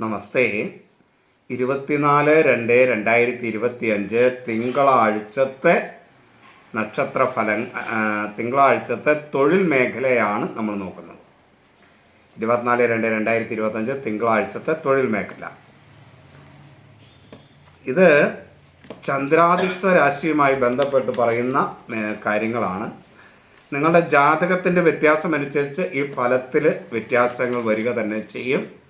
നമസ്തേ. ഇരുപത്തിനാല് രണ്ട് രണ്ടായിരത്തി ഇരുപത്തി അഞ്ച് തിങ്കളാഴ്ചത്തെ നക്ഷത്ര ഫലം തിങ്കളാഴ്ചത്തെ തൊഴിൽ മേഖലയാണ് നമ്മൾ നോക്കുന്നത്. ഇരുപത്തിനാല് രണ്ട് രണ്ടായിരത്തി ഇരുപത്തഞ്ച് തിങ്കളാഴ്ചത്തെ തൊഴിൽ മേഖല. ഇത് ചന്ദ്രാധിഷ്ഠ രാശിയുമായി ബന്ധപ്പെട്ട് പറയുന്ന കാര്യങ്ങളാണ്. നിങ്ങളുടെ ജാതകത്തിന്റെ വ്യത്യാസമനുസരിച്ച് ഈ ഫലത്തിൽ വ്യത്യാസങ്ങൾ വരിക തന്നെ ചെയ്യും.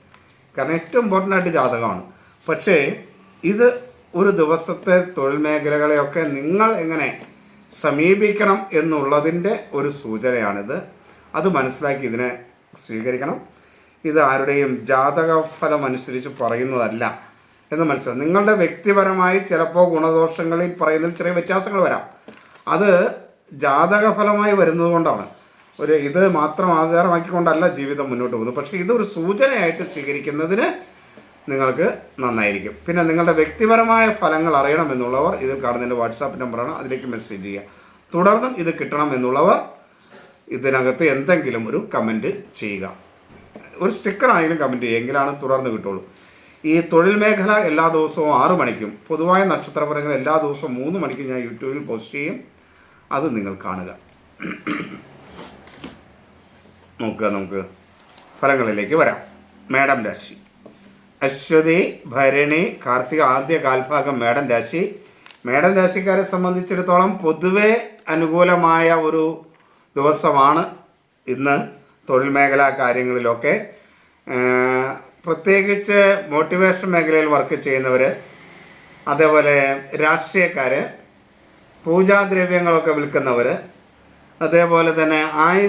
കാരണം ഏറ്റവും ഇമ്പോർട്ടന്റ് ആയിട്ട് ജാതകമാണ്. പക്ഷേ ഇത് ഒരു ദിവസത്തെ തൊഴിൽ മേഖലകളെയൊക്കെ നിങ്ങൾ എങ്ങനെ സമീപിക്കണം എന്നുള്ളതിന്റെ ഒരു സൂചനയാണിത്. അത് മനസ്സിലാക്കി ഇതിനെ സ്വീകരിക്കണം. ഇത് ആരുടെയും ജാതക ഫലം അനുസരിച്ച് പറയുന്നതല്ല എന്ന് മനസ്സിലാവും നിങ്ങളുടെ വ്യക്തിപരമായി ചിലപ്പോൾ ഗുണദോഷങ്ങളിൽ പറയുന്നതിൽ ചെറിയ വ്യത്യാസങ്ങൾ വരാം. അത് ജാതക ഫലമായി വരുന്നത് കൊണ്ടാണ്. ഒരു ഇത് മാത്രം ആധാരമാക്കിക്കൊണ്ടല്ല ജീവിതം മുന്നോട്ട് പോകുന്നത്. പക്ഷേ ഇതൊരു സൂചനയായിട്ട് സ്വീകരിക്കുന്നതിന് നിങ്ങൾക്ക് നന്നായിരിക്കും. പിന്നെ നിങ്ങളുടെ വ്യക്തിപരമായ ഫലങ്ങൾ അറിയണമെന്നുള്ളവർ ഇതിൽ കാണുന്നതിന്റെ വാട്സാപ്പ് നമ്പറാണ്. അതിലേക്ക് മെസ്സേജ് ചെയ്യുക. തുടർന്നും ഇത് കിട്ടണം എന്നുള്ളവർ ഇതിനകത്ത് എന്തെങ്കിലും ഒരു കമന്റ് ചെയ്യുക. ഒരു സ്റ്റിക്കർ ആണെങ്കിലും കമന്റ് ചെയ്യുക. എങ്കിലാണ് തുടർന്ന് കിട്ടുള്ളൂ. ഈ തൊഴിൽ മേഖല എല്ലാ ദിവസവും ആറ് മണിക്കും പൊതുവായ നക്ഷത്രപരങ്ങൾ എല്ലാ ദിവസവും മൂന്ന് മണിക്കും ഞാൻ യൂട്യൂബിൽ പോസ്റ്റ് ചെയ്യും. അത് നിങ്ങൾ കാണുക. നോക്കുക നമുക്ക് ഫലങ്ങളിലേക്ക് വരാം. മേഡം രാശി. അശ്വതി ഭരണി കാർത്തിക ആദ്യ കാൽഭാഗം മേഡം രാശി. മേഡം രാശിക്കാരെ സംബന്ധിച്ചിടത്തോളം പൊതുവെ അനുകൂലമായ ഒരു ദിവസമാണ് ഇന്ന് തൊഴിൽ മേഖല കാര്യങ്ങളിലൊക്കെ. പ്രത്യേകിച്ച് മോട്ടിവേഷൻ മേഖലയിൽ വർക്ക് ചെയ്യുന്നവർ അതേപോലെ രാഷ്ട്രീയക്കാർ പൂജാദ്രവ്യങ്ങളൊക്കെ വിൽക്കുന്നവർ അതേപോലെ തന്നെ ആയു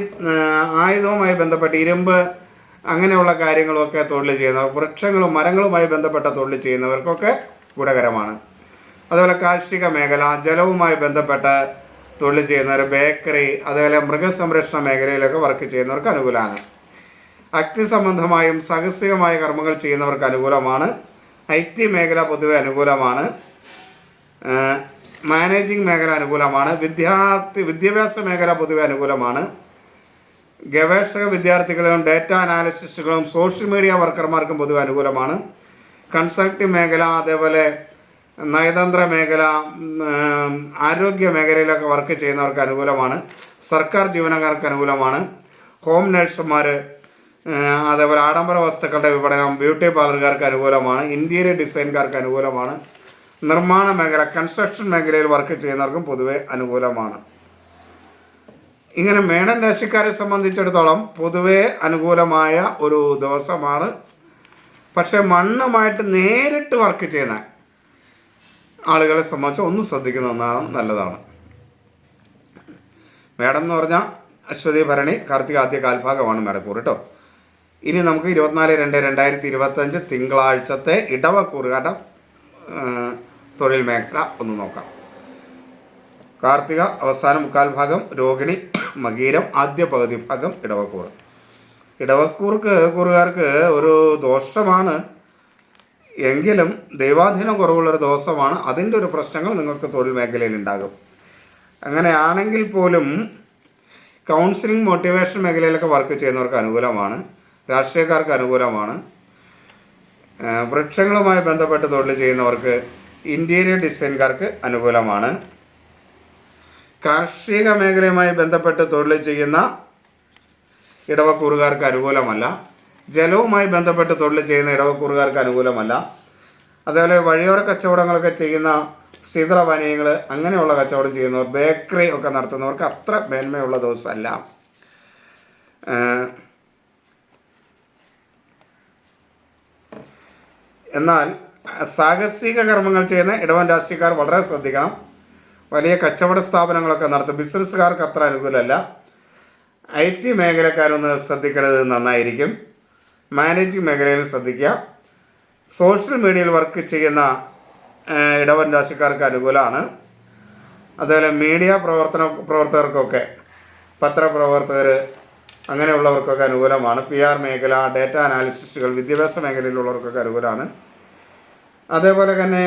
ആയുധവുമായി ബന്ധപ്പെട്ട് ഇരുമ്പ് അങ്ങനെയുള്ള കാര്യങ്ങളൊക്കെ തൊഴിൽ ചെയ്യുന്നവർ വൃക്ഷങ്ങളും മരങ്ങളുമായി ബന്ധപ്പെട്ട തൊഴിൽ ചെയ്യുന്നവർക്കൊക്കെ ഗുണകരമാണ്. അതുപോലെ കാർഷിക മേഖല ജലവുമായി ബന്ധപ്പെട്ട തൊഴിൽ ചെയ്യുന്നവർ ബേക്കറി അതുപോലെ മൃഗസംരക്ഷണ മേഖലയിലൊക്കെ വർക്ക് ചെയ്യുന്നവർക്ക് അനുകൂലമാണ്. അഗ്നി സംബന്ധമായും സാഹസികമായ കർമ്മങ്ങൾ ചെയ്യുന്നവർക്ക് അനുകൂലമാണ്. ഐ ടി മേഖല പൊതുവെ അനുകൂലമാണ്. മാനേജിംഗ് മേഖല അനുകൂലമാണ്. വിദ്യാർത്ഥി വിദ്യാഭ്യാസ മേഖല പൊതുവെ അനുകൂലമാണ്. ഗവേഷക വിദ്യാർത്ഥികളും ഡേറ്റ അനാലിസിസ്റ്റുകളും സോഷ്യൽ മീഡിയ വർക്കർമാർക്കും പൊതുവെ അനുകൂലമാണ്. കൺസൾട്ടിംഗ് മേഖല അതേപോലെ നയതന്ത്ര മേഖല ആരോഗ്യ മേഖലയിലൊക്കെ വർക്ക് ചെയ്യുന്നവർക്ക് അനുകൂലമാണ്. സർക്കാർ ജീവനക്കാർക്ക് അനുകൂലമാണ്. ഹോം നഴ്സുമാർ അതേപോലെ ആഡംബര വസ്തുക്കളുടെ വിപണനം ബ്യൂട്ടി പാർലർകാർക്ക് അനുകൂലമാണ്. ഇന്റീരിയർ ഡിസൈൻകാർക്ക് അനുകൂലമാണ്. നിർമ്മാണ മേഖല കൺസ്ട്രക്ഷൻ മേഖലയിൽ വർക്ക് ചെയ്യുന്നവർക്കും പൊതുവെ അനുകൂലമാണ്. ഇങ്ങനെ മേടൻ രാശിക്കാരെ സംബന്ധിച്ചിടത്തോളം പൊതുവെ അനുകൂലമായ ഒരു ദിവസമാണ്. പക്ഷെ മണ്ണുമായിട്ട് നേരിട്ട് വർക്ക് ചെയ്യുന്ന ആളുകളെ സംബന്ധിച്ച് ഒന്ന് ശ്രദ്ധിക്കുന്നതാണ് നല്ലതാണ്. മേടം എന്ന് പറഞ്ഞാൽ അശ്വതി ഭരണി കാർത്തിക ആദ്യ കാൽഭാഗമാണ് മേടക്കൂർ കേട്ടോ ഇനി നമുക്ക് ഇരുപത്തിനാല് രണ്ട് രണ്ടായിരത്തി ഇരുപത്തഞ്ച് തിങ്കളാഴ്ചത്തെ ഇടവക്കൂറുകാരുടെ തൊഴിൽ മേഖല ഒന്ന് നോക്കാം. കാർത്തിക അവസാന മുക്കാൽ ഭാഗം രോഹിണി മകീരം ആദ്യ പകുതി ഭാഗം ഇടവക്കൂർ ഇടവക്കൂർക്ക് കൂറുകാർക്ക് ഒരു ദോഷമാണ്. എങ്കിലും ദൈവാധീനം കുറവുള്ളൊരു ദോഷമാണ്. അതിന്റെ ഒരു പ്രശ്നങ്ങൾ നിങ്ങൾക്ക് തൊഴിൽ മേഖലയിൽ ഉണ്ടാകും. അങ്ങനെയാണെങ്കിൽ പോലും കൗൺസിലിംഗ് മോട്ടിവേഷൻ മേഖലയിലൊക്കെ വർക്ക് ചെയ്യുന്നവർക്ക് അനുകൂലമാണ്. രാഷ്ട്രീയക്കാർക്ക് അനുകൂലമാണ്. വൃക്ഷങ്ങളുമായി ബന്ധപ്പെട്ട് തൊഴിൽ ചെയ്യുന്നവർക്ക് ഇന്റീരിയർ ഡിസൈൻകാർക്ക് അനുകൂലമാണ്. കാർഷിക മേഖലയുമായി ബന്ധപ്പെട്ട് തൊഴിൽ ചെയ്യുന്ന ഇടവക്കൂറുകാർക്ക് അനുകൂലമല്ല. ജലവുമായി ബന്ധപ്പെട്ട് തൊഴിൽ ചെയ്യുന്ന ഇടവക്കൂറുകാർക്ക് അനുകൂലമല്ല. അതേപോലെ വഴിയോര കച്ചവടങ്ങളൊക്കെ ചെയ്യുന്ന ശീതളപാനീയങ്ങൾ അങ്ങനെയുള്ള കച്ചവടം ചെയ്യുന്നവർ ബേക്കറി ഒക്കെ നടത്തുന്നവർക്ക് അത്ര മേന്മയുള്ള ദിവസമല്ല. എന്നാൽ സാഹസിക കർമ്മങ്ങൾ ചെയ്യുന്ന ഇടവൻ രാഷ്ട്രീയക്കാർ വളരെ ശ്രദ്ധിക്കണം. വലിയ കച്ചവട സ്ഥാപനങ്ങളൊക്കെ നടത്തും. ബിസിനസ്സുകാർക്ക് അത്ര അനുകൂലമല്ല. ഐ ടി മേഖലക്കാരൊന്ന് ശ്രദ്ധിക്കുന്നത് നന്നായിരിക്കും. മാനേജിംഗ് മേഖലയിൽ ശ്രദ്ധിക്കുക. സോഷ്യൽ മീഡിയയിൽ വർക്ക് ചെയ്യുന്ന ഇടവൻ രാശിക്കാർക്ക് അനുകൂലമാണ്. അതുപോലെ മീഡിയ പ്രവർത്തന പ്രവർത്തകർക്കൊക്കെ പത്രപ്രവർത്തകർ അങ്ങനെയുള്ളവർക്കൊക്കെ അനുകൂലമാണ്. പി ആർ മേഖല ഡേറ്റ അനാലിസിസ്റ്റുകൾ വിദ്യാഭ്യാസ മേഖലയിലുള്ളവർക്കൊക്കെ അനുകൂലമാണ്. അതേപോലെ തന്നെ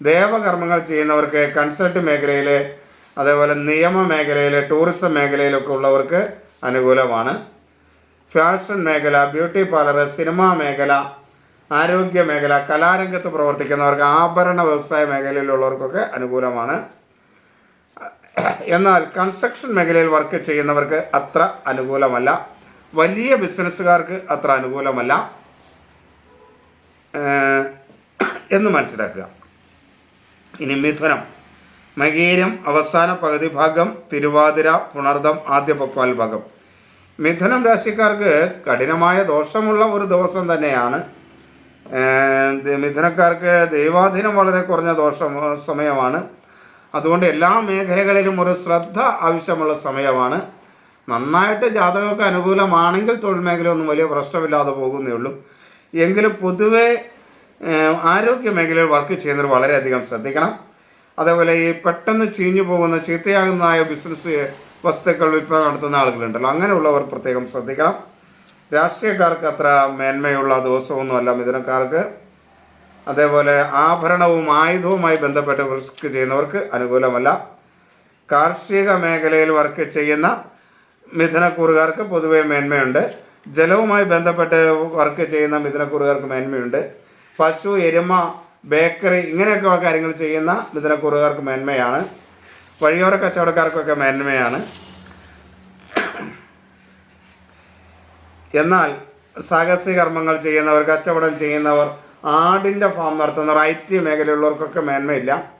ദേവകർമ്മങ്ങൾ ചെയ്യുന്നവർക്ക് കൺസൾട്ട് മേഖലയിൽ അതേപോലെ നിയമ മേഖലയിൽ ടൂറിസം മേഖലയിലൊക്കെ ഉള്ളവർക്ക് അനുകൂലമാണ്. ഫാഷൻ മേഖല ബ്യൂട്ടി പാർലർ സിനിമാ മേഖല ആരോഗ്യ മേഖല കലാരംഗത്ത് പ്രവർത്തിക്കുന്നവർക്ക് ആഭരണ വ്യവസായ മേഖലയിലുള്ളവർക്കൊക്കെ അനുകൂലമാണ്. എന്നാൽ കൺസ്ട്രക്ഷൻ മേഖലയിൽ വർക്ക് ചെയ്യുന്നവർക്ക് അത്ര അനുകൂലമല്ല. വലിയ ബിസിനസ്സുകാർക്ക് അത്ര അനുകൂലമല്ല. എന്ന് മനസ്സിലാക്കുക. ഇനി മിഥുനം. മകീരം അവസാന പകുതി ഭാഗം തിരുവാതിര പുണർദം ആദ്യ പക്വാൽ ഭാഗം. മിഥുനം രാശിക്കാർക്ക് കഠിനമായ ദോഷമുള്ള ഒരു ദിവസം തന്നെയാണ്. മിഥുനക്കാർക്ക് ദൈവാധീനം വളരെ കുറഞ്ഞ ദോഷ സമയമാണ്. അതുകൊണ്ട് എല്ലാ മേഖലകളിലും ഒരു ശ്രദ്ധ ആവശ്യമുള്ള സമയമാണ്. നന്നായിട്ട് ജാതകമൊക്കെ അനുകൂലമാണെങ്കിൽ തൊഴിൽ മേഖല ഒന്നും വലിയ പ്രശ്നമില്ലാതെ പോകുന്നേ ഉള്ളൂ. എങ്കിലും പൊതുവേ ആരോഗ്യ മേഖലയിൽ വർക്ക് ചെയ്യുന്നവർ വളരെയധികം ശ്രദ്ധിക്കണം. അതേപോലെ ഈ പെട്ടെന്ന് ചീഞ്ഞു പോകുന്ന ചീത്തയാകുന്നതായ ബിസിനസ് വസ്തുക്കൾ വിൽപ്പന നടത്തുന്ന ആളുകളുണ്ടല്ലോ. അങ്ങനെയുള്ളവർ പ്രത്യേകം ശ്രദ്ധിക്കണം. രാഷ്ട്രീയക്കാർക്ക് അത്ര മേന്മയുള്ള ദിവസമൊന്നുമല്ല മിഥുനക്കാർക്ക്. അതേപോലെ ആഭരണവും ആയുധവുമായി ബന്ധപ്പെട്ട് വർക്ക് ചെയ്യുന്നവർക്ക് അനുകൂലമല്ല. കാർഷിക മേഖലയിൽ വർക്ക് ചെയ്യുന്ന മിഥുനക്കൂറുകാർക്ക് പൊതുവെ മേന്മയുണ്ട്. ജലവുമായി ബന്ധപ്പെട്ട് വർക്ക് ചെയ്യുന്ന മിഥുനക്കൂറുകാർക്ക് മേന്മയുണ്ട്. പശു എരുമ ബേക്കറി ഇങ്ങനെയൊക്കെ കാര്യങ്ങൾ ചെയ്യുന്ന മിഥുനക്കൂറുകാർക്ക് മേന്മയാണ്. വഴിയോര കച്ചവടക്കാർക്കൊക്കെ മേന്മയാണ്. എന്നാൽ സാഹസിക കർമ്മങ്ങൾ ചെയ്യുന്നവർ കച്ചവടം ചെയ്യുന്നവർ ആടിന്റെ ഫാം നടത്തുന്നവർ ഐ ടി മേഖലയുള്ളവർക്കൊക്കെ മേന്മയില്ല.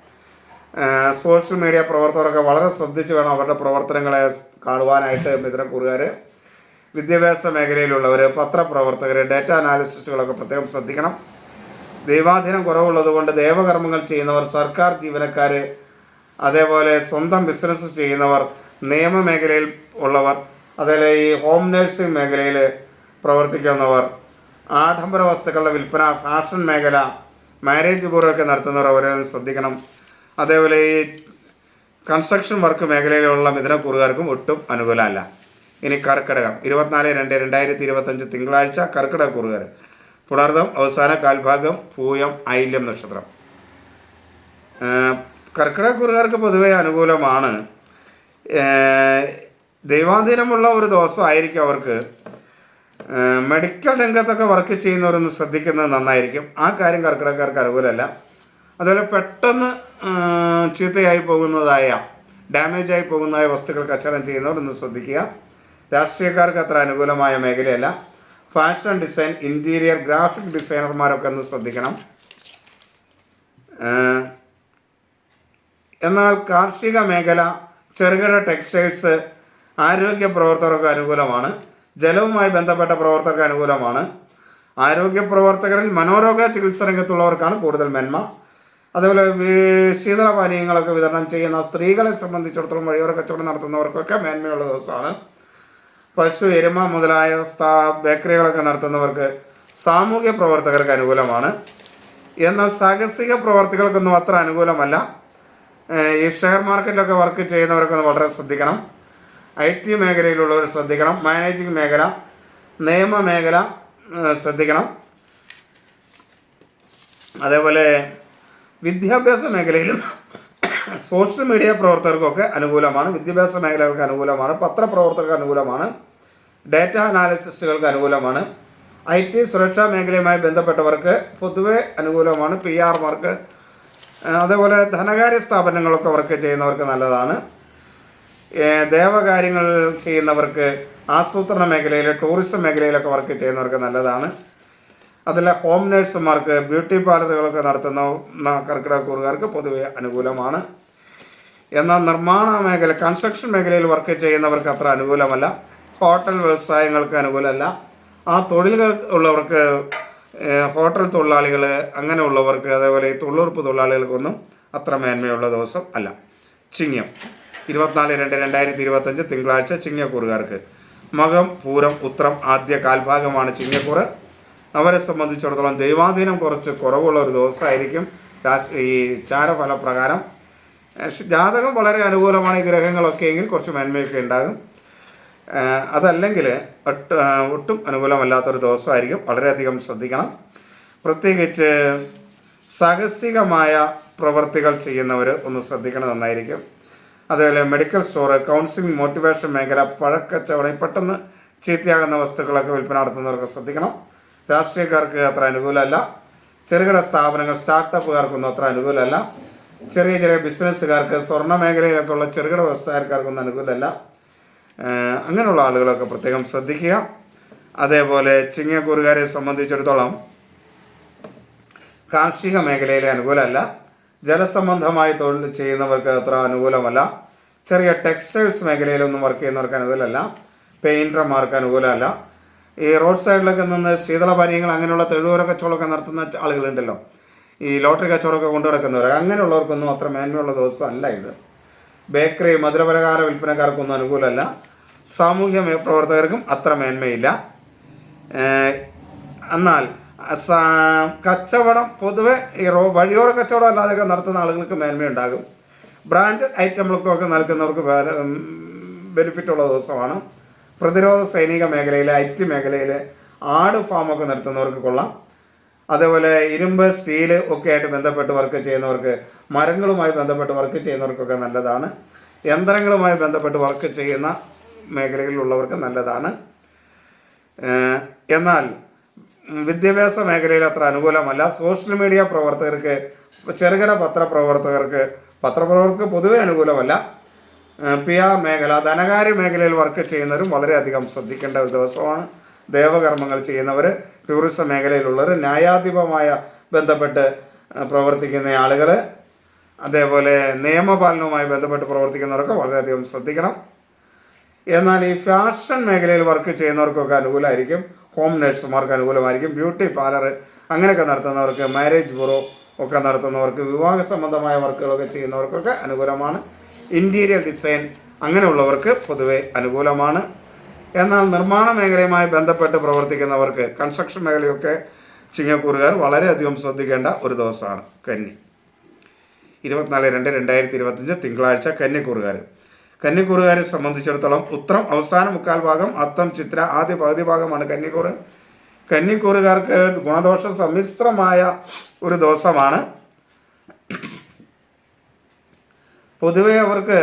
സോഷ്യൽ മീഡിയ പ്രവർത്തകരൊക്കെ വളരെ ശ്രദ്ധിച്ച് വേണം അവരുടെ പ്രവർത്തനങ്ങളെ കാണുവാനായിട്ട് മിത്രക്കൂറുകാർ വിദ്യാഭ്യാസ മേഖലയിലുള്ളവർ പത്രപ്രവർത്തകർ ഡാറ്റ അനാലിസിസ്റ്റുകളൊക്കെ പ്രത്യേകം ശ്രദ്ധിക്കണം. ദൈവാധീനം കുറവുള്ളതുകൊണ്ട് ദേവകർമ്മങ്ങൾ ചെയ്യുന്നവർ സർക്കാർ ജീവനക്കാർ അതേപോലെ സ്വന്തം ബിസിനസ് ചെയ്യുന്നവർ നിയമ മേഖലയിൽ ഉള്ളവർ അതേപോലെ ഈ ഹോം നഴ്സിംഗ് മേഖലയിൽ പ്രവർത്തിക്കുന്നവർ ആഡംബര വസ്തുക്കളുടെ വിൽപ്പന ഫാഷൻ മേഖല മാരേജ് ബോർഡൊക്കെ നടത്തുന്നവർ അവരെ ശ്രദ്ധിക്കണം. അതേപോലെ ഈ കൺസ്ട്രക്ഷൻ വർക്ക് മേഖലയിലുള്ള മിഥുനക്കൂറുകാർക്കും ഒട്ടും അനുകൂലമല്ല. ഇനി കർക്കിടകം. ഇരുപത്തിനാല് രണ്ട് രണ്ടായിരത്തി ഇരുപത്തഞ്ച് തിങ്കളാഴ്ച കർക്കിടക കുറുകർ പുണർദം അവസാന കാൽഭാഗം പൂയം ഐല്യം നക്ഷത്രം. ഏഹ് കർക്കിടക കുറുകാർക്ക് പൊതുവെ അനുകൂലമാണ്. ദൈവാധീനമുള്ള ഒരു ദിവസമായിരിക്കും അവർക്ക് മെഡിക്കൽ രംഗത്തൊക്കെ വർക്ക് ചെയ്യുന്നവരൊന്ന് ശ്രദ്ധിക്കുന്നത് നന്നായിരിക്കും. ആ കാര്യം കർക്കിടകക്കാർക്ക് അനുകൂലമല്ല. അതുപോലെ പെട്ടെന്ന് ചീത്തയായി പോകുന്നതായ ഡാമേജായി പോകുന്നതായ വസ്തുക്കൾ കച്ചവടം ചെയ്യുന്നവരൊന്ന് ശ്രദ്ധിക്കുക. രാഷ്ട്രീയക്കാർക്ക് അത്ര അനുകൂലമായ മേഖലയല്ല. ഫാഷൻ ഡിസൈൻ ഇന്റീരിയർ ഗ്രാഫിക് ഡിസൈനർമാരൊക്കെ ഒന്ന് ശ്രദ്ധിക്കണം. എന്നാൽ കാർഷിക മേഖല ചെറുകിട ടെക്സ്റ്റൈൽസ് ആരോഗ്യ പ്രവർത്തകർക്ക് അനുകൂലമാണ്. ജലവുമായി ബന്ധപ്പെട്ട പ്രവർത്തകർക്ക് അനുകൂലമാണ്. ആരോഗ്യ പ്രവർത്തകരിൽ മനോരോഗ ചികിത്സ രംഗത്തുള്ളവർക്കാണ് കൂടുതൽ മേന്മ. അതേപോലെ ശീതളപാനീയങ്ങളൊക്കെ വിതരണം ചെയ്യുന്ന സ്ത്രീകളെ സംബന്ധിച്ചിടത്തോളം വഴിയോര കച്ചവടം നടത്തുന്നവർക്കൊക്കെ മേന്മയുള്ള ദിവസമാണ്. പശു എരുമ മുതലായ സ്ഥാ ബേക്കറികളൊക്കെ നടത്തുന്നവർക്ക് സാമൂഹ്യ പ്രവർത്തകർക്ക് അനുകൂലമാണ്. എന്നാൽ സാഹസിക പ്രവർത്തികൾക്കൊന്നും അത്ര അനുകൂലമല്ല. ഈ ഷെയർ മാർക്കറ്റിലൊക്കെ വർക്ക് ചെയ്യുന്നവർക്കൊന്ന് വളരെ ശ്രദ്ധിക്കണം. ഐ ടി മേഖലയിലുള്ളവർ ശ്രദ്ധിക്കണം. മാനേജിംഗ് മേഖല നിയമ മേഖല ശ്രദ്ധിക്കണം. അതേപോലെ വിദ്യാഭ്യാസ മേഖലയിലും സോഷ്യൽ മീഡിയ പ്രവർത്തകർക്കൊക്കെ അനുകൂലമാണ്. വിദ്യാഭ്യാസ മേഖലകൾക്ക് അനുകൂലമാണ്. പത്രപ്രവർത്തകർക്ക് അനുകൂലമാണ്. ഡാറ്റ അനാലിസിസ്റ്റുകൾക്ക് അനുകൂലമാണ്. ഐ ടി സുരക്ഷാ മേഖലയുമായി ബന്ധപ്പെട്ടവർക്ക് പൊതുവെ അനുകൂലമാണ്. പി ആർമാർക്ക് അതേപോലെ ധനകാര്യ സ്ഥാപനങ്ങളൊക്കെ വർക്ക് ചെയ്യുന്നവർക്ക് നല്ലതാണ്. ദേവകാര്യങ്ങൾ ചെയ്യുന്നവർക്ക് ആസൂത്രണ മേഖലയിൽ ടൂറിസം മേഖലയിലൊക്കെ വർക്ക് ചെയ്യുന്നവർക്ക് നല്ലതാണ്. അതിൽ ഹോം നേഴ്സുമാർക്ക് ബ്യൂട്ടി പാർലറുകളൊക്കെ നടത്തുന്ന കർക്കിടകക്കൂറുകാർക്ക് പൊതുവെ അനുകൂലമാണ്. എന്നാൽ നിർമ്മാണ മേഖല കൺസ്ട്രക്ഷൻ മേഖലയിൽ വർക്ക് ചെയ്യുന്നവർക്ക് അത്ര അനുകൂലമല്ല. ഹോട്ടൽ വ്യവസായങ്ങൾക്ക് അനുകൂലമല്ല. ആ തൊഴിലുകൾ ഉള്ളവർക്ക് ഹോട്ടൽ തൊഴിലാളികൾ അങ്ങനെയുള്ളവർക്ക് അതേപോലെ ഈ തൊഴിലുറപ്പ് തൊഴിലാളികൾക്കൊന്നും അത്ര മേന്മയുള്ള ദിവസം അല്ല. ചിങ്ങം ഇരുപത്തിനാല് രണ്ട് രണ്ടായിരത്തി ഇരുപത്തഞ്ച് തിങ്കളാഴ്ച ചിങ്ങക്കൂറുകാർക്ക്. മകം പൂരം ഉത്രം ആദ്യ കാൽഭാഗമാണ് ചിങ്ങക്കൂറ്. അവരെ സംബന്ധിച്ചിടത്തോളം ദൈവാധീനം കുറച്ച് കുറവുള്ള ഒരു ദിവസമായിരിക്കും രാശി ഈ ചാരഫലപ്രകാരം. പ്രകാരം ജാതകം വളരെ അനുകൂലമാണ് ഈ ഗ്രഹങ്ങളൊക്കെ എങ്കിൽ കുറച്ച് മേന്മയൊക്കെ ഉണ്ടാകും. അതല്ലെങ്കിൽ ഒട്ട് ഒട്ടും അനുകൂലമല്ലാത്തൊരു ദിവസമായിരിക്കും. വളരെയധികം ശ്രദ്ധിക്കണം. പ്രത്യേകിച്ച് സാഹസികമായ പ്രവൃത്തികൾ ചെയ്യുന്നവർ ഒന്ന് ശ്രദ്ധിക്കണം നന്നായിരിക്കും. അതുപോലെ മെഡിക്കൽ സ്റ്റോർ കൗൺസിലിംഗ് മോട്ടിവേഷൻ മേഖല പഴക്കച്ചവടം പെട്ടെന്ന് ചീത്തയാകുന്ന വസ്തുക്കളൊക്കെ വിൽപ്പന നടത്തുന്നവർക്ക് ശ്രദ്ധിക്കണം. രാഷ്ട്രീയക്കാർക്ക് അത്ര അനുകൂലമല്ല. ചെറുകിട സ്ഥാപനങ്ങൾ സ്റ്റാർട്ടപ്പുകാർക്കൊന്നും അത്ര അനുകൂലമല്ല. ചെറിയ ചെറിയ ബിസിനസ്സുകാർക്ക് സ്വർണ മേഖലയിലൊക്കെ ഉള്ള ചെറുകിട വ്യവസായക്കാർക്കൊന്നും അനുകൂലമല്ല. അങ്ങനെയുള്ള ആളുകളൊക്കെ പ്രത്യേകം ശ്രദ്ധിക്കുക. അതേപോലെ ചിങ്ങക്കൂറുകാരെ സംബന്ധിച്ചിടത്തോളം കാർഷിക മേഖലയിലെ അനുകൂലമല്ല. ജലസംബന്ധമായി തൊഴിൽ ചെയ്യുന്നവർക്ക് അത്ര അനുകൂലമല്ല. ചെറിയ ടെക്സ്റ്റൈൽസ് മേഖലയിലൊന്നും വർക്ക് ചെയ്യുന്നവർക്ക് അനുകൂലമല്ല. പെയിന്റർമാർക്ക് അനുകൂലമല്ല. ഈ റോഡ് സൈഡിലൊക്കെ നിന്ന് ശീതളപാനീയങ്ങൾ അങ്ങനെയുള്ള തെഴുവര കച്ചവടമൊക്കെ നടത്തുന്ന ആളുകളുണ്ടല്ലോ. ഈ ലോട്ടറി കച്ചവടമൊക്കെ കൊണ്ടു നടക്കുന്നവർ അങ്ങനെയുള്ളവർക്കൊന്നും അത്ര മേന്മയുള്ള ദിവസമല്ല ഇത്. ബേക്കറി മധുരപലഹാര വിൽപ്പനക്കാർക്കൊന്നും അനുകൂലമല്ല. സാമൂഹ്യ പ്രവർത്തകർക്കും അത്ര മേന്മയില്ല. എന്നാൽ കച്ചവടം പൊതുവെ ഈ റോ വഴിയോര കച്ചവടം അല്ലാതെയൊക്കെ നടത്തുന്ന ആളുകൾക്ക് മേന്മയുണ്ടാകും. ബ്രാൻഡഡ് ഐറ്റമുകൾക്കൊക്കെ നൽകുന്നവർക്ക് ബെനിഫിറ്റ് ഉള്ള ദിവസമാണ്. പ്രതിരോധ സൈനിക മേഖലയിലെ ഐ ടി മേഖലയിൽ ആട് ഫാമൊക്കെ നടത്തുന്നവർക്ക് കൊള്ളാം. അതേപോലെ ഇരുമ്പ് സ്റ്റീൽ ഒക്കെ ആയിട്ട് ബന്ധപ്പെട്ട് വർക്ക് ചെയ്യുന്നവർക്ക് മരങ്ങളുമായി ബന്ധപ്പെട്ട് വർക്ക് ചെയ്യുന്നവർക്കൊക്കെ നല്ലതാണ്. യന്ത്രങ്ങളുമായി ബന്ധപ്പെട്ട് വർക്ക് ചെയ്യുന്ന മേഖലകളിലുള്ളവർക്ക് നല്ലതാണ്. എന്നാൽ വിദ്യാഭ്യാസ മേഖലയിൽ അത്ര അനുകൂലമല്ല. സോഷ്യൽ മീഡിയ പ്രവർത്തകർക്ക് ചെറുകിട പത്രപ്രവർത്തകർക്ക് പത്രപ്രവർത്തകർക്ക് പൊതുവെ അനുകൂലമല്ല. പി ആർ മേഖല ധനകാര്യ മേഖലയിൽ വർക്ക് ചെയ്യുന്നവരും വളരെയധികം ശ്രദ്ധിക്കേണ്ട ഒരു ദിവസമാണ്. ദേവകർമ്മങ്ങൾ ചെയ്യുന്നവർ ടൂറിസം മേഖലയിലുള്ളവർ ന്യായാധിപമായ ബന്ധപ്പെട്ട് പ്രവർത്തിക്കുന്ന ആളുകൾ അതേപോലെ നിയമപാലനവുമായി ബന്ധപ്പെട്ട് പ്രവർത്തിക്കുന്നവരൊക്കെ വളരെയധികം ശ്രദ്ധിക്കണം. എന്നാൽ ഈ ഫാഷൻ മേഖലയിൽ വർക്ക് ചെയ്യുന്നവർക്കൊക്കെ അനുകൂലമായിരിക്കും. ഹോം നഴ്സുമാർക്ക് അനുകൂലമായിരിക്കും. ബ്യൂട്ടി പാർലർ അങ്ങനെയൊക്കെ നടത്തുന്നവർക്ക് മാരേജ് ബ്യൂറോ ഒക്കെ നടത്തുന്നവർക്ക് വിവാഹ സംബന്ധമായ വർക്കുകളൊക്കെ ചെയ്യുന്നവർക്കൊക്കെ അനുകൂലമാണ്. ഇന്റീരിയർ ഡിസൈൻ അങ്ങനെയുള്ളവർക്ക് പൊതുവെ അനുകൂലമാണ്. എന്നാൽ നിർമ്മാണ മേഖലയുമായി ബന്ധപ്പെട്ട് പ്രവർത്തിക്കുന്നവർക്ക് കൺസ്ട്രക്ഷൻ മേഖലയൊക്കെ ചിങ്ങക്കൂറുകാർ വളരെയധികം ശ്രദ്ധിക്കേണ്ട ഒരു ദിവസമാണ് കന്നി. ഇരുപത്തിനാല് രണ്ട് രണ്ടായിരത്തി ഇരുപത്തഞ്ച് തിങ്കളാഴ്ച കന്നിക്കൂറുകാർ കന്നിക്കൂറുകാരെ സംബന്ധിച്ചിടത്തോളം ഉത്രം അവസാന മുക്കാൽ ഭാഗം അത്തം ചിത്ര ആദ്യ പകുതി ഭാഗമാണ് കന്നിക്കൂറ്. കന്നിക്കൂറുകാർക്ക് ഗുണദോഷ സമ്മിശ്രമായ ഒരു ദിവസമാണ് പൊതുവെ അവർക്ക്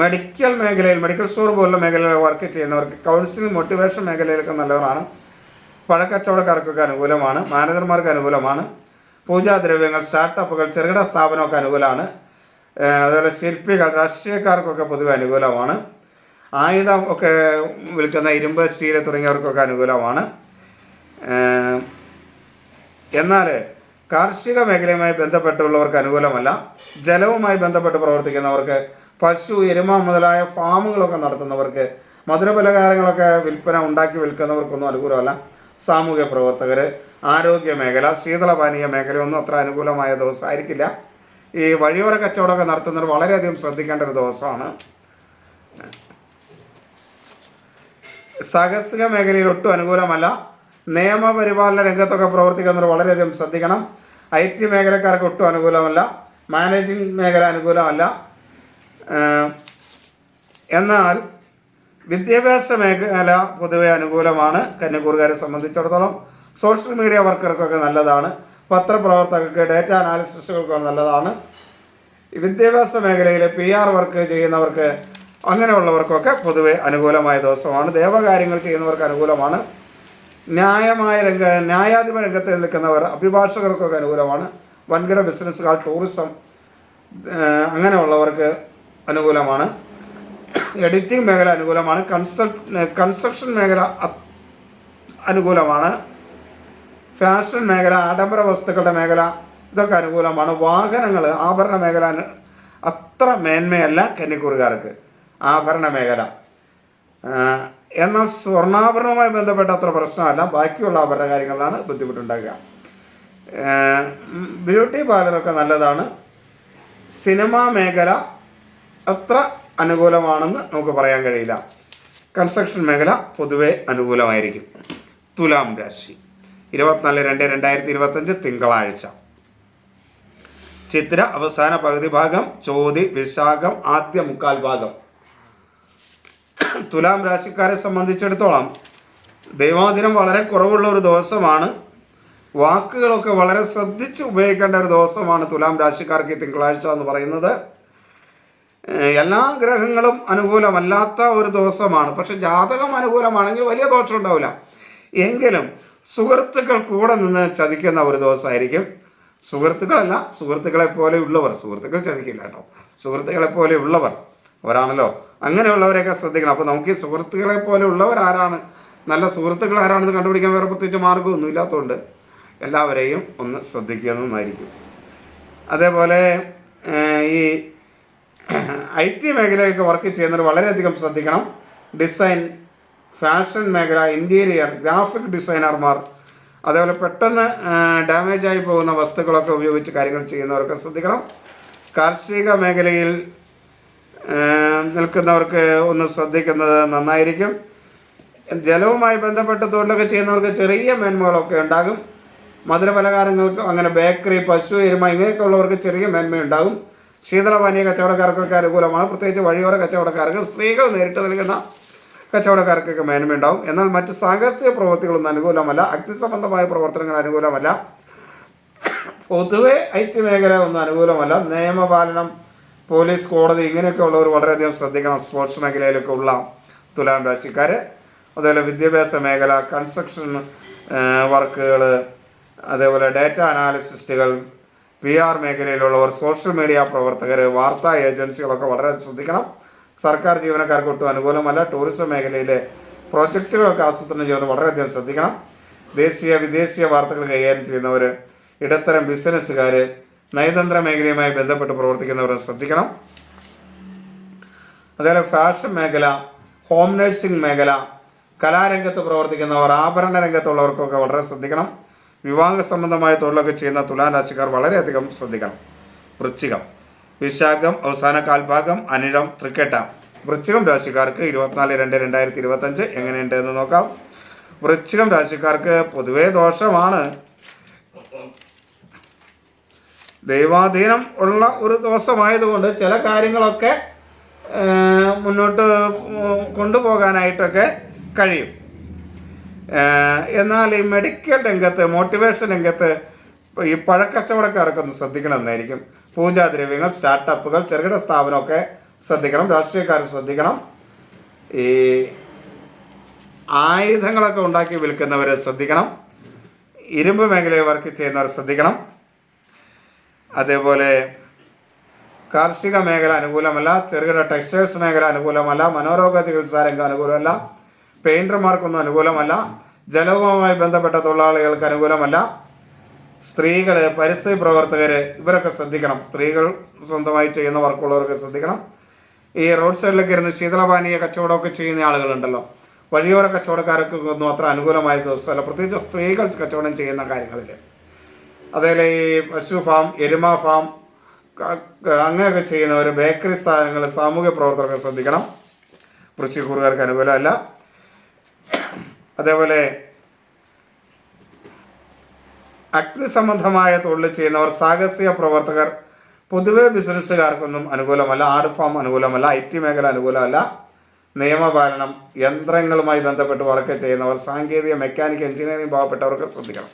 മെഡിക്കൽ മേഖലയിൽ മെഡിക്കൽ സ്റ്റോർ പോലുള്ള മേഖലയിൽ വർക്ക് ചെയ്യുന്നവർക്ക് കൗൺസിലിംഗ് മോട്ടിവേഷൻ മേഖലയിലൊക്കെ നല്ലവരാണ്. പഴക്കച്ചവടക്കാർക്കൊക്കെ അനുകൂലമാണ്. മാനേജർമാർക്ക് അനുകൂലമാണ്. പൂജാദ്രവ്യങ്ങൾ സ്റ്റാർട്ടപ്പുകൾ ചെറുകിട സ്ഥാപനമൊക്കെ അനുകൂലമാണ്. അതുപോലെ ശില്പികൾ രാഷ്ട്രീയക്കാർക്കൊക്കെ പൊതുവെ അനുകൂലമാണ്. ആയുധം ഒക്കെ വിൽക്കുന്ന ഇരുമ്പ് സ്റ്റീൽ തുടങ്ങിയവർക്കൊക്കെ അനുകൂലമാണ്. എന്നാൽ കാർഷിക മേഖലയുമായി ബന്ധപ്പെട്ടുള്ളവർക്ക് അനുകൂലമല്ല. ജലവുമായി ബന്ധപ്പെട്ട് പ്രവർത്തിക്കുന്നവർക്ക് പശു എരുമ മുതലായ ഫാമുകളൊക്കെ നടത്തുന്നവർക്ക് മധുരപലഹാരങ്ങളൊക്കെ വിൽപ്പന ഉണ്ടാക്കി വിൽക്കുന്നവർക്കൊന്നും അനുകൂലമല്ല. സാമൂഹ്യ പ്രവർത്തകർ ആരോഗ്യ മേഖല ശീതളപാനീയ മേഖലയൊന്നും അത്ര അനുകൂലമായ ദിവസമായിരിക്കില്ല. ഈ വഴിയോര കച്ചവടമൊക്കെ നടത്തുന്നവർ വളരെയധികം ശ്രദ്ധിക്കേണ്ട ഒരു ദിവസമാണ്. സാഹസിക മേഖലയിൽ ഒട്ടും അനുകൂലമല്ല. നിയമപരിപാലന രംഗത്തൊക്കെ പ്രവർത്തിക്കുന്നവർ വളരെയധികം ശ്രദ്ധിക്കണം. ഐ ടി മേഖലക്കാർക്ക് ഒട്ടും അനുകൂലമല്ല. മാനേജിംഗ് മേഖല അനുകൂലമല്ല. എന്നാൽ വിദ്യാഭ്യാസ മേഖല പൊതുവെ അനുകൂലമാണ്. കന്യാക്കൂറുകാരെ സംബന്ധിച്ചിടത്തോളം സോഷ്യൽ മീഡിയ വർക്കർക്കൊക്കെ നല്ലതാണ്. പത്രപ്രവർത്തകർക്ക് ഡേറ്റ അനാലിസിസ്റ്റുകൾക്കൊക്കെ നല്ലതാണ്. വിദ്യാഭ്യാസ മേഖലയിൽ പി ആർ വർക്ക് ചെയ്യുന്നവർക്ക് അങ്ങനെയുള്ളവർക്കൊക്കെ പൊതുവെ അനുകൂലമായ ദിവസമാണ്. ദേവകാര്യങ്ങൾ ചെയ്യുന്നവർക്ക് അനുകൂലമാണ്. ന്യായമായ രംഗ ന്യായാധിപ രംഗത്ത് നിൽക്കുന്നവർ അഭിഭാഷകർക്കൊക്കെ അനുകൂലമാണ്. വൻകിട ബിസിനസ്സുകാർ ടൂറിസം അങ്ങനെയുള്ളവർക്ക് അനുകൂലമാണ്. എഡിറ്റിംഗ് മേഖല അനുകൂലമാണ്. കൺസൾട്ട് കൺസ്ട്രക്ഷൻ മേഖല അനുകൂലമാണ്. ഫാഷൻ മേഖല ആഡംബര വസ്തുക്കളുടെ മേഖല ഇതൊക്കെ അനുകൂലമാണ്. വാഹനങ്ങൾ ആഭരണ മേഖല അത്ര മേന്മയല്ല കന്നിക്കൂറുകാർക്ക്. ആഭരണ മേഖല. എന്നാൽ സ്വർണാഭരണവുമായി ബന്ധപ്പെട്ട അത്ര പ്രശ്നമല്ല. ബാക്കിയുള്ള ആഭരണ കാര്യങ്ങളിലാണ് ബുദ്ധിമുട്ടുണ്ടാകുക. ബ്യൂട്ടി പാർലറൊക്കെ നല്ലതാണ്. സിനിമാ മേഖല അത്ര അനുകൂലമാണെന്ന് നമുക്ക് പറയാൻ കഴിയില്ല. കൺസ്ട്രക്ഷൻ മേഖല പൊതുവെ അനുകൂലമായിരിക്കും. തുലാം രാശി. ഇരുപത്തിനാല് രണ്ട് രണ്ടായിരത്തി ഇരുപത്തഞ്ച് തിങ്കളാഴ്ച. ചിത്ര അവസാന പകുതി ഭാഗം ചോതി വിശാഖം ആദ്യ മുക്കാൽ ഭാഗം. തുലാം രാശിക്കാരെ സംബന്ധിച്ചിടത്തോളം ദൈവാദിനം വളരെ കുറവുള്ള ഒരു ദിവസമാണ്. വാക്കുകളൊക്കെ വളരെ ശ്രദ്ധിച്ച് ഉപയോഗിക്കേണ്ട ഒരു ദിവസമാണ് തുലാം രാശിക്കാർക്ക് ഈ തിങ്കളാഴ്ച എന്ന് പറയുന്നത്. എല്ലാ ഗ്രഹങ്ങളും അനുകൂലമല്ലാത്ത ഒരു ദിവസമാണ്. പക്ഷെ ജാതകം അനുകൂലമാണെങ്കിൽ വലിയ ദോഷം ഉണ്ടാവില്ല. എങ്കിലും സുഹൃത്തുക്കൾ കൂടെ നിന്ന് ചതിക്കുന്ന ഒരു ദിവസമായിരിക്കും. സുഹൃത്തുക്കളല്ല സുഹൃത്തുക്കളെ പോലെ ഉള്ളവർ. സുഹൃത്തുക്കൾ ചതിക്കില്ല കേട്ടോ. സുഹൃത്തുക്കളെ പോലെ ഉള്ളവർ. അവരാണല്ലോ. അങ്ങനെയുള്ളവരെയൊക്കെ ശ്രദ്ധിക്കണം. അപ്പോൾ നമുക്ക് ഈ സുഹൃത്തുക്കളെ പോലെ ഉള്ളവരാരാണ് നല്ല സുഹൃത്തുക്കൾ ആരാണെന്ന് കണ്ടുപിടിക്കാൻ വേറെ പ്രത്യേകിച്ച് മാർഗമൊന്നും ഇല്ലാത്തതുകൊണ്ട് എല്ലാവരെയും ഒന്ന് ശ്രദ്ധിക്കുന്നതായിരിക്കും അതേപോലെ ഈ ഐ ടി മേഖലയൊക്കെ വർക്ക് ചെയ്യുന്നവർ വളരെയധികം ശ്രദ്ധിക്കണം. ഡിസൈൻ ഫാഷൻ മേഖല ഇന്റീരിയർ ഗ്രാഫിക് ഡിസൈനർമാർ അതേപോലെ പെട്ടെന്ന് ഡാമേജായി പോകുന്ന വസ്തുക്കളൊക്കെ ഉപയോഗിച്ച് കാര്യങ്ങൾ ചെയ്യുന്നവർക്ക് ശ്രദ്ധിക്കണം. കാർഷിക മേഖലയിൽ നിൽക്കുന്നവർക്ക് ഒന്ന് ശ്രദ്ധിക്കുന്നത് നന്നായിരിക്കും. ജലവുമായി ബന്ധപ്പെട്ട് തൊഴിലൊക്കെ ചെയ്യുന്നവർക്ക് ചെറിയ മേന്മകളൊക്കെ ഉണ്ടാകും. മധുരപലഹാരങ്ങൾക്ക് അങ്ങനെ ബേക്കറി പശു എരുമ ഇങ്ങനെയൊക്കെ ഉള്ളവർക്ക് ചെറിയ മേന്മയുണ്ടാകും ശീതളപാനീയ കച്ചവടക്കാർക്കൊക്കെ അനുകൂലമാണ്. പ്രത്യേകിച്ച് വഴിയോര കച്ചവടക്കാർക്ക് സ്ത്രീകൾ നേരിട്ട് നൽകുന്ന കച്ചവടക്കാർക്കൊക്കെ മേന്മയുണ്ടാകും എന്നാൽ മറ്റ് സാഹസിക പ്രവൃത്തികളൊന്നും അനുകൂലമല്ല. അഗ്നിസംബന്ധമായ പ്രവർത്തനങ്ങൾ അനുകൂലമല്ല. പൊതുവെ ഐ ടി മേഖല ഒന്നും അനുകൂലമല്ല. നിയമപാലനം പോലീസ് കോടതി ഇങ്ങനെയൊക്കെ ഉള്ളവർ വളരെയധികം ശ്രദ്ധിക്കണം. സ്പോർട്സ് മേഖലയിലൊക്കെ ഉള്ള തുലാം രാശിക്കാർ അതുപോലെ വിദ്യാഭ്യാസ മേഖല കൺസ്ട്രക്ഷൻ വർക്കുകൾ അതേപോലെ ഡാറ്റ അനാലിസിസ്റ്റുകൾ പി ആർ മേഖലയിലുള്ളവർ സോഷ്യൽ മീഡിയ പ്രവർത്തകർ വാർത്താ ഏജൻസികളൊക്കെ വളരെ ശ്രദ്ധിക്കണം. സർക്കാർ ജീവനക്കാർക്ക് ഒട്ടും അനുകൂലമല്ല. ടൂറിസം മേഖലയിലെ പ്രോജക്റ്റുകളൊക്കെ ആസൂത്രണം ചെയ്യുന്നവർ വളരെയധികം ശ്രദ്ധിക്കണം. ദേശീയ വിദേശീയ വാർത്തകൾ കൈകാര്യം ചെയ്യുന്നവർ ഇടത്തരം ബിസിനസ്സുകാർ നയതന്ത്ര മേഖലയുമായി ബന്ധപ്പെട്ട് പ്രവർത്തിക്കുന്നവർ ശ്രദ്ധിക്കണം. അതേപോലെ ഫാഷൻ മേഖല ഹോം നഴ്സിംഗ് മേഖല കലാരംഗത്ത് പ്രവർത്തിക്കുന്നവർ ആഭരണ രംഗത്തുള്ളവർക്കൊക്കെ വളരെ ശ്രദ്ധിക്കണം. വിവാഹ സംബന്ധമായ തൊഴിലൊക്കെ ചെയ്യുന്ന തുലാം രാശിക്കാർ വളരെയധികം ശ്രദ്ധിക്കണം. വൃശ്ചികം. വിശാഖം അവസാന കാൽഭാഗം അനിഴം തൃക്കേട്ട. വൃശ്ചികം രാശിക്കാർക്ക് ഇരുപത്തിനാല് രണ്ട് രണ്ടായിരത്തി ഇരുപത്തഞ്ച് എങ്ങനെയുണ്ട് എന്ന് നോക്കാം. വൃശ്ചികം രാശിക്കാർക്ക് പൊതുവേ ദോഷമാണ്. ദൈവാധീനം ഉള്ള ഒരു ദിവസമായതുകൊണ്ട് ചില കാര്യങ്ങളൊക്കെ മുന്നോട്ട് കൊണ്ടുപോകാനായിട്ടൊക്കെ കഴിയും. എന്നാൽ ഈ മെഡിക്കൽ രംഗത്ത് മോട്ടിവേഷൻ രംഗത്ത് ഈ പഴക്കച്ചവടക്കാരൊക്കെ ഒന്ന് ശ്രദ്ധിക്കണം എന്നായിരിക്കും പൂജാദ്രവ്യങ്ങൾ സ്റ്റാർട്ടപ്പുകൾ ചെറുകിട സ്ഥാപനമൊക്കെ ശ്രദ്ധിക്കണം രാഷ്ട്രീയക്കാർ ശ്രദ്ധിക്കണം. ഈ ആയുധങ്ങളൊക്കെ ഉണ്ടാക്കി വിൽക്കുന്നവർ ശ്രദ്ധിക്കണം. ഇരുമ്പ് മേഖലയിൽ വർക്ക് ചെയ്യുന്നവർ ശ്രദ്ധിക്കണം. അതേപോലെ കാർഷിക മേഖല അനുകൂലമല്ല ചെറുകിട ടെക്സ്റ്റൈൽസ് മേഖല അനുകൂലമല്ല മനോരോഗ ചികിത്സാ രംഗം അനുകൂലമല്ല പെയിന്റർമാർക്കൊന്നും അനുകൂലമല്ല ജലവുമായി ബന്ധപ്പെട്ട തൊഴിലാളികൾക്ക് അനുകൂലമല്ല. സ്ത്രീകൾ പരിസ്ഥിതി പ്രവർത്തകർ ഇവരൊക്കെ ശ്രദ്ധിക്കണം. സ്ത്രീകൾ സ്വന്തമായി ചെയ്യുന്ന വർക്കുള്ളവർക്ക് ശ്രദ്ധിക്കണം. ഈ റോഡ് സൈഡിലൊക്കെ ഇരുന്ന് ശീതളപാനീയ കച്ചവടമൊക്കെ ചെയ്യുന്ന ആളുകളുണ്ടല്ലോ. വഴിയോര കച്ചവടക്കാരൊക്കെ ഒന്നും അത്ര അനുകൂലമായ ദിവസമല്ല. പ്രത്യേകിച്ച് സ്ത്രീകൾ കച്ചവടം ചെയ്യുന്ന കാര്യങ്ങളിൽ അതേപോലെ ഈ പശു ഫാം എരുമ ഫാം അങ്ങനെയൊക്കെ ചെയ്യുന്നവർ ബേക്കറി സ്ഥാപനങ്ങൾ സാമൂഹ്യ പ്രവർത്തകർ ശ്രദ്ധിക്കണം. കൃഷിക്കൂറുകാർക്ക് അനുകൂലമല്ല. അതേപോലെ അഗ്നി സംബന്ധമായ തൊഴിൽ ചെയ്യുന്നവർ സാഹസിക പ്രവർത്തകർ പൊതുവെ ബിസിനസ്സുകാർക്കൊന്നും അനുകൂലമല്ല. ആട് ഫാം അനുകൂലമല്ല. ഐ ടി മേഖല അനുകൂലമല്ല. നിയമപാലനം യന്ത്രങ്ങളുമായി ബന്ധപ്പെട്ട് വർക്ക് ചെയ്യുന്നവർ സാങ്കേതിക മെക്കാനിക് എഞ്ചിനീയറിംഗ് ഭാഗപ്പെട്ടവർക്ക് ശ്രദ്ധിക്കണം.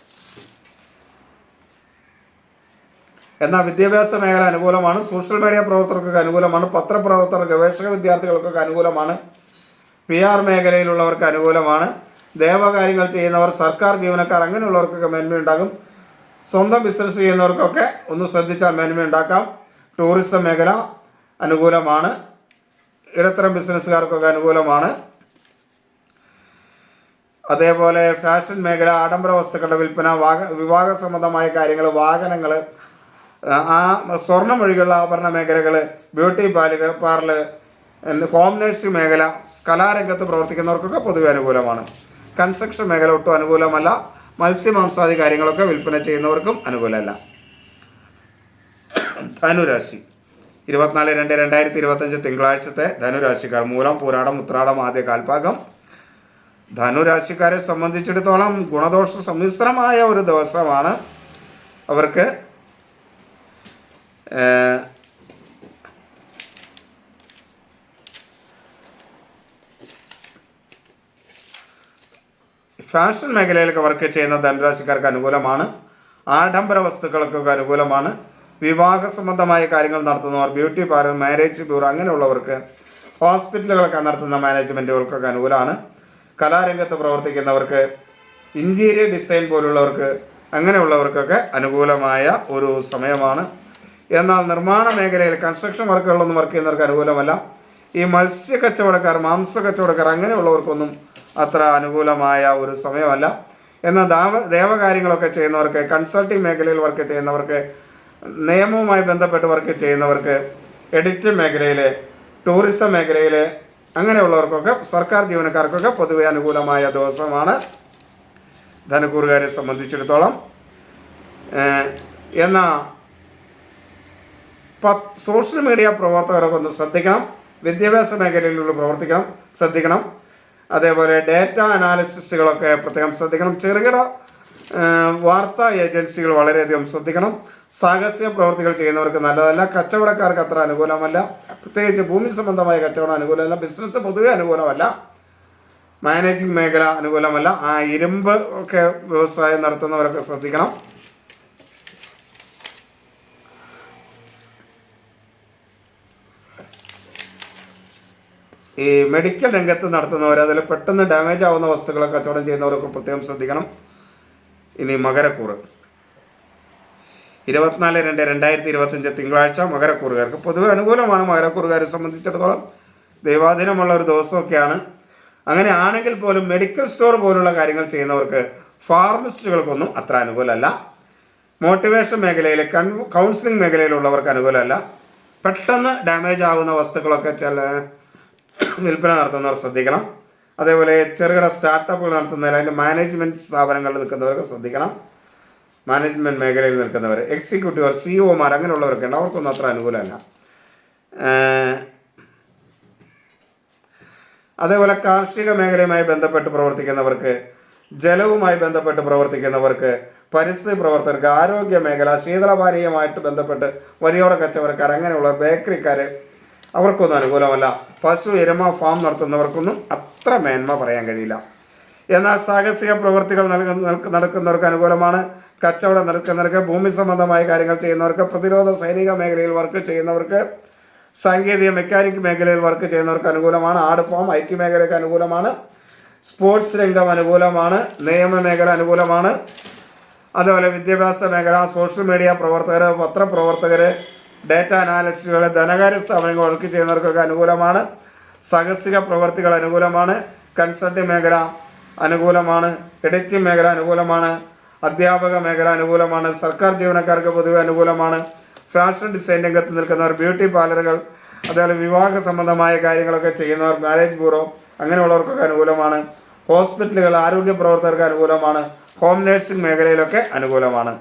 എന്നാൽ വിദ്യാഭ്യാസ മേഖല അനുകൂലമാണ്. സോഷ്യൽ മീഡിയ പ്രവർത്തകർക്ക് അനുകൂലമാണ്. പത്രപ്രവർത്തകർ ഗവേഷക വിദ്യാർത്ഥികൾക്കൊക്കെ അനുകൂലമാണ്. പി ആർ മേഖലയിലുള്ളവർക്ക് അനുകൂലമാണ്. ദേവകാര്യങ്ങൾ ചെയ്യുന്നവർ സർക്കാർ ജീവനക്കാർ അങ്ങനെയുള്ളവർക്കൊക്കെ മേന്മയുണ്ടാകും. സ്വന്തം ബിസിനസ് ചെയ്യുന്നവർക്കൊക്കെ ഒന്ന് ശ്രദ്ധിച്ചാൽ മേന്മയുണ്ടാക്കാം. ടൂറിസം മേഖല അനുകൂലമാണ്. ഇടത്തരം ബിസിനസ്സുകാർക്കൊക്കെ അനുകൂലമാണ്. അതേപോലെ ഫാഷൻ മേഖല ആഡംബര വസ്തുക്കളുടെ വിൽപ്പന വാഹ സംബന്ധമായ കാര്യങ്ങൾ വാഹനങ്ങൾ ആ സ്വർണം ഒഴികെയുള്ള ആഭരണ മേഖലകൾ ബ്യൂട്ടി പാലുകൾ പാർലർ ഹോം നഴ്സിംഗ് മേഖല കലാരംഗത്ത് പ്രവർത്തിക്കുന്നവർക്കൊക്കെ പൊതുവെ അനുകൂലമാണ്. കൺസ്ട്രക്ഷൻ മേഖല ഒട്ടും അനുകൂലമല്ല. മത്സ്യമാംസാദി കാര്യങ്ങളൊക്കെ വിൽപ്പന ചെയ്യുന്നവർക്കും അനുകൂലമല്ല. ധനുരാശി. ഇരുപത്തിനാല് രണ്ട് രണ്ടായിരത്തി ഇരുപത്തഞ്ച് തിങ്കളാഴ്ചത്തെ ധനുരാശിക്കാർ മൂലം പൂരാടം ഉത്രാടം ആദ്യ കാൽഭാഗം. ധനുരാശിക്കാരെ സംബന്ധിച്ചിടത്തോളം ഗുണദോഷ സമ്മിശ്രമായ ഒരു ദിവസമാണ് അവർക്ക് ഫാഷൻ മേഖലയിലൊക്കെ വർക്ക് ചെയ്യുന്ന ധനുരാശിക്കാർക്ക് അനുകൂലമാണ്. ആഡംബര വസ്തുക്കൾക്കൊക്കെ അനുകൂലമാണ്. വിവാഹ സംബന്ധമായ കാര്യങ്ങൾ നടത്തുന്നവർ ബ്യൂട്ടി പാർലർ മാരേജ് ബ്യൂറോ അങ്ങനെയുള്ളവർക്ക് ഹോസ്പിറ്റലുകളൊക്കെ നടത്തുന്ന മാനേജ്മെന്റുകൾക്കൊക്കെ അനുകൂലമാണ്. കലാരംഗത്ത് പ്രവർത്തിക്കുന്നവർക്ക് ഇന്റീരിയർ ഡിസൈൻ പോലുള്ളവർക്ക് അങ്ങനെയുള്ളവർക്കൊക്കെ അനുകൂലമായ ഒരു സമയമാണ്. എന്നാൽ നിർമ്മാണ മേഖലയിൽ കൺസ്ട്രക്ഷൻ വർക്കുകളൊന്നും വർക്ക് ചെയ്യുന്നവർക്ക് അനുകൂലമല്ല. ഈ മത്സ്യ കച്ചവടക്കാർ മാംസ കച്ചവടക്കാർ അങ്ങനെയുള്ളവർക്കൊന്നും അത്ര അനുകൂലമായ ഒരു സമയമല്ല. എന്നാൽ ദാവ ദേവകാര്യങ്ങളൊക്കെ ചെയ്യുന്നവർക്ക് കൺസൾട്ടിംഗ് മേഖലയിൽ വർക്ക് ചെയ്യുന്നവർക്ക് നിയമവുമായി ബന്ധപ്പെട്ട് വർക്ക് ചെയ്യുന്നവർക്ക് എഡിറ്റ് മേഖലയിൽ ടൂറിസം മേഖലയിൽ അങ്ങനെയുള്ളവർക്കൊക്കെ സർക്കാർ ജീവനക്കാർക്കൊക്കെ പൊതുവെ അനുകൂലമായ ദിവസമാണ്. ധനക്കൂറുകാരെ സംബന്ധിച്ചിടത്തോളം. എന്നാൽ സോഷ്യൽ മീഡിയ പ്രവർത്തകരൊക്കെ ഒന്ന് ശ്രദ്ധിക്കണം. വിദ്യാഭ്യാസ മേഖലയിലുള്ള പ്രവർത്തിക്കണം ശ്രദ്ധിക്കണം. അതേപോലെ ഡേറ്റ അനാലിസിസ്റ്റുകളൊക്കെ പ്രത്യേകം ശ്രദ്ധിക്കണം. ചെറുകിട വാർത്താ ഏജൻസികൾ വളരെയധികം ശ്രദ്ധിക്കണം. സാഹസിക പ്രവർത്തികൾ ചെയ്യുന്നവർക്ക് നല്ലതല്ല. കച്ചവടക്കാർക്ക് അത്ര അനുകൂലമല്ല. പ്രത്യേകിച്ച് ഭൂമി സംബന്ധമായ കച്ചവടം അനുകൂലമല്ല. ബിസിനസ് പൊതുവെ അനുകൂലമല്ല. മാനേജിംഗ് മേഖല അനുകൂലമല്ല. ആ ഇരുമ്പ് ഒക്കെ വ്യവസായം നടത്തുന്നവരൊക്കെ ശ്രദ്ധിക്കണം. ഈ മെഡിക്കൽ രംഗത്ത് നടത്തുന്നവർ അതിൽ പെട്ടെന്ന് ഡാമേജ് ആവുന്ന വസ്തുക്കളെ കച്ചവടം ചെയ്യുന്നവരൊക്കെ പ്രത്യേകം ശ്രദ്ധിക്കണം. ഇനി മകരക്കൂറ്. ഇരുപത്തിനാല് രണ്ട് രണ്ടായിരത്തി ഇരുപത്തഞ്ച് തിങ്കളാഴ്ച മകരക്കൂറുകാർക്ക് പൊതുവെ അനുകൂലമാണ് മകരക്കൂറുകാരെ സംബന്ധിച്ചിടത്തോളം. ദൈവാധീനമുള്ള ഒരു ദിവസമൊക്കെയാണ്. അങ്ങനെ ആണെങ്കിൽ പോലും മെഡിക്കൽ സ്റ്റോർ പോലുള്ള കാര്യങ്ങൾ ചെയ്യുന്നവർക്ക് ഫാർമസിസ്റ്റുകൾക്കൊന്നും അത്ര അനുകൂലമല്ല. മോട്ടിവേഷൻ മേഖലയിൽ കൺ കൗൺസിലിംഗ് മേഖലയിലുള്ളവർക്ക് അനുകൂലമല്ല. പെട്ടെന്ന് ഡാമേജ് ആവുന്ന വസ്തുക്കളൊക്കെ ചില വിൽപ്പന നടത്തുന്നവർ ശ്രദ്ധിക്കണം. അതേപോലെ ചെറുകിട സ്റ്റാർട്ടപ്പുകൾ നടത്തുന്നവർ അതിന്റെ മാനേജ്മെന്റ് സ്ഥാപനങ്ങളിൽ നിൽക്കുന്നവർക്ക് ശ്രദ്ധിക്കണം. മാനേജ്മെന്റ് മേഖലയിൽ നിൽക്കുന്നവർ എക്സിക്യൂട്ടീവർ സി ഒമാർ അങ്ങനെയുള്ളവരൊക്കെ ഉണ്ട്. അവർക്കൊന്നും അത്ര അനുകൂലമല്ല. അതേപോലെ കാർഷിക മേഖലയുമായി ബന്ധപ്പെട്ട് പ്രവർത്തിക്കുന്നവർക്ക് ജലവുമായി ബന്ധപ്പെട്ട് പ്രവർത്തിക്കുന്നവർക്ക് പരിസ്ഥിതി പ്രവർത്തകർക്ക് ആരോഗ്യ മേഖല ശീതളപാനീയമായിട്ട് ബന്ധപ്പെട്ട് വഴിയോര കച്ചവടക്കാർ അങ്ങനെയുള്ള ബേക്കറിക്കാർ അവർക്കൊന്നും അനുകൂലമല്ല. പശു എരുമ ഫാം നടത്തുന്നവർക്കൊന്നും അത്ര മേന്മ പറയാൻ കഴിയില്ല. എന്നാൽ സാഹസിക പ്രവൃത്തികൾ നടക്കുന്നവർക്ക് അനുകൂലമാണ്. കച്ചവടം നടക്കുന്നവർക്ക് ഭൂമി സംബന്ധമായ കാര്യങ്ങൾ ചെയ്യുന്നവർക്ക് പ്രതിരോധ സൈനിക മേഖലയിൽ വർക്ക് ചെയ്യുന്നവർക്ക് സാങ്കേതിക മെക്കാനിക് മേഖലയിൽ വർക്ക് ചെയ്യുന്നവർക്ക് അനുകൂലമാണ്. ആട് ഫാം ഐ ടി മേഖലയ്ക്ക് അനുകൂലമാണ്. സ്പോർട്സ് രംഗം അനുകൂലമാണ്. നിയമ മേഖല അനുകൂലമാണ്. അതുപോലെ വിദ്യാഭ്യാസ മേഖല സോഷ്യൽ മീഡിയ പ്രവർത്തകർ പത്രപ്രവർത്തകർ ഡേറ്റ അനാലിസ്റ്റുകൾ ധനകാര്യ സ്ഥാപനങ്ങൾ വർക്ക് ചെയ്യുന്നവർക്കൊക്കെ അനുകൂലമാണ്. സാഹസിക പ്രവർത്തികൾ അനുകൂലമാണ്. കൺസൾട്ടിംഗ് മേഖല അനുകൂലമാണ്. എഡിറ്റിംഗ് മേഖല അനുകൂലമാണ്. അധ്യാപക മേഖല അനുകൂലമാണ്. സർക്കാർ ജീവനക്കാർക്ക് പൊതുവെ അനുകൂലമാണ്. ഫാഷൻ ഡിസൈൻ രംഗത്ത് നിൽക്കുന്നവർ ബ്യൂട്ടി പാർലറുകൾ അതേപോലെ വിവാഹ സംബന്ധമായ കാര്യങ്ങളൊക്കെ ചെയ്യുന്നവർ മാരേജ് ബ്യൂറോ അങ്ങനെയുള്ളവർക്കൊക്കെ അനുകൂലമാണ്. ഹോസ്പിറ്റലുകൾ ആരോഗ്യ പ്രവർത്തകർക്ക് അനുകൂലമാണ്. ഹോം നഴ്സിംഗ് മേഖലയിലൊക്കെ അനുകൂലമാണ്.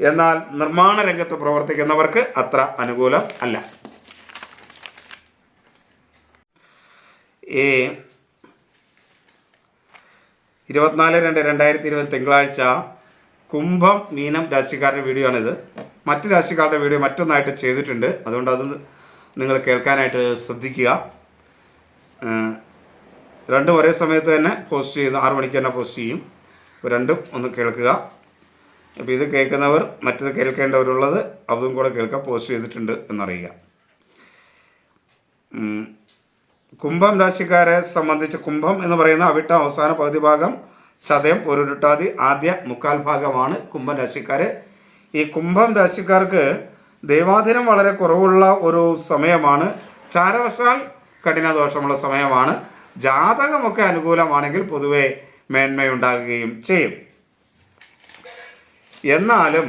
എന്നാൽ നിർമ്മാണ രംഗത്ത് പ്രവർത്തിക്കുന്നവർക്ക് അത്ര അനുകൂലം അല്ല. ഈ ഇരുപത്തിനാല് രണ്ട് രണ്ടായിരത്തി ഇരുപത് തിങ്കളാഴ്ച കുംഭം മീനം രാശിക്കാരുടെ വീഡിയോ ആണിത്. മറ്റ് രാശിക്കാരുടെ വീഡിയോ മറ്റൊന്നായിട്ട് ചെയ്തിട്ടുണ്ട്. അതുകൊണ്ട് അത് നിങ്ങൾ കേൾക്കാനായിട്ട് ശ്രദ്ധിക്കുക. രണ്ടും ഒരേ സമയത്ത് തന്നെ പോസ്റ്റ് ചെയ്യുന്നു ആറു മണിക്ക് തന്നെ പോസ്റ്റ് ചെയ്യും. രണ്ടും ഒന്ന് കേൾക്കുക. അപ്പോൾ ഇത് കേൾക്കുന്നവർ മറ്റത് കേൾക്കേണ്ടവരുള്ളത് അതും കൂടെ കേൾക്കുക പോസ്റ്റ് ചെയ്തിട്ടുണ്ട് എന്നറിയുക. കുംഭം രാശിക്കാരെ സംബന്ധിച്ച് കുംഭം എന്ന് പറയുന്ന അവിട്ട അവസാന പകുതി ഭാഗം ചതയം പൊരുരുട്ടാതി ആദ്യ മുക്കാൽ ഭാഗമാണ് കുംഭം രാശിക്കാര്. ഈ കുംഭം രാശിക്കാർക്ക് ദൈവാധീനം വളരെ കുറവുള്ള ഒരു സമയമാണ്. ചാരവശാൽ കഠിനദോഷമുള്ള സമയമാണ്. ജാതകമൊക്കെ അനുകൂലമാണെങ്കിൽ പൊതുവെ മേന്മയുണ്ടാകുകയും ചെയ്യും. എന്നാലും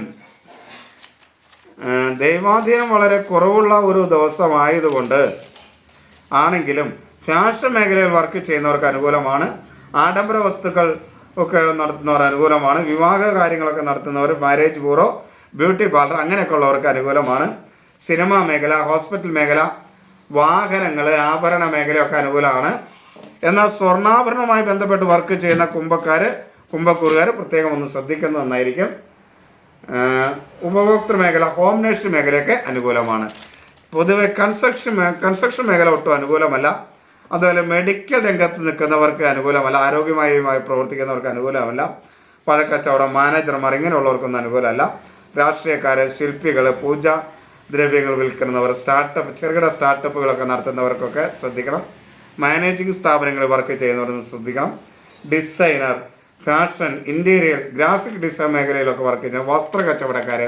ദൈവാധീനം വളരെ കുറവുള്ള ഒരു ദിവസമായതുകൊണ്ട് ആണെങ്കിലും ഫാഷൻ മേഖലയിൽ വർക്ക് ചെയ്യുന്നവർക്ക് അനുകൂലമാണ്. ആഡംബര വസ്തുക്കൾ ഒക്കെ നടത്തുന്നവർ അനുകൂലമാണ്. വിവാഹ കാര്യങ്ങളൊക്കെ നടത്തുന്നവർ മാരേജ് ബ്യൂറോ ബ്യൂട്ടി പാർലർ അങ്ങനെയൊക്കെ ഉള്ളവർക്ക് അനുകൂലമാണ്. സിനിമാ മേഖല ഹോസ്പിറ്റൽ മേഖല വാഹനങ്ങൾ ആഭരണ മേഖലയൊക്കെ അനുകൂലമാണ്. എന്നാൽ സ്വർണാഭരണവുമായി ബന്ധപ്പെട്ട് വർക്ക് ചെയ്യുന്ന കുംഭക്കാർ കുംഭക്കൂറുകാർ പ്രത്യേകം ഒന്ന് ശ്രദ്ധിക്കുന്നത് നന്നായിരിക്കും. ഉപഭോക്തൃ മേഖല ഹോം നേഴ്സ് മേഖലയൊക്കെ അനുകൂലമാണ്. പൊതുവെ കൺസ്ട്രക്ഷൻ കൺസ്ട്രക്ഷൻ മേഖല ഒട്ടും അനുകൂലമല്ല. അതുപോലെ മെഡിക്കൽ രംഗത്ത് നിൽക്കുന്നവർക്ക് അനുകൂലമല്ല. ആരോഗ്യമായുമായി പ്രവർത്തിക്കുന്നവർക്ക് അനുകൂലമല്ല. പഴക്കച്ചവടം മാനേജർമാർ ഇങ്ങനെയുള്ളവർക്കൊന്നും അനുകൂലമല്ല. രാഷ്ട്രീയക്കാർ ശില്പികൾ പൂജ ദ്രവ്യങ്ങൾ വിൽക്കുന്നവർ സ്റ്റാർട്ടപ്പ് ചെറുകിട സ്റ്റാർട്ടപ്പുകളൊക്കെ നടത്തുന്നവർക്കൊക്കെ ശ്രദ്ധിക്കണം. മാനേജിംഗ് സ്ഥാപനങ്ങളിൽ വർക്ക് ചെയ്യുന്നവർ ശ്രദ്ധിക്കണം. Designer fashion interior graphic design മേഖലയിലൊക്കെ work ചെയ്യുന്ന വസ്ത്ര കച്ചവടക്കാർ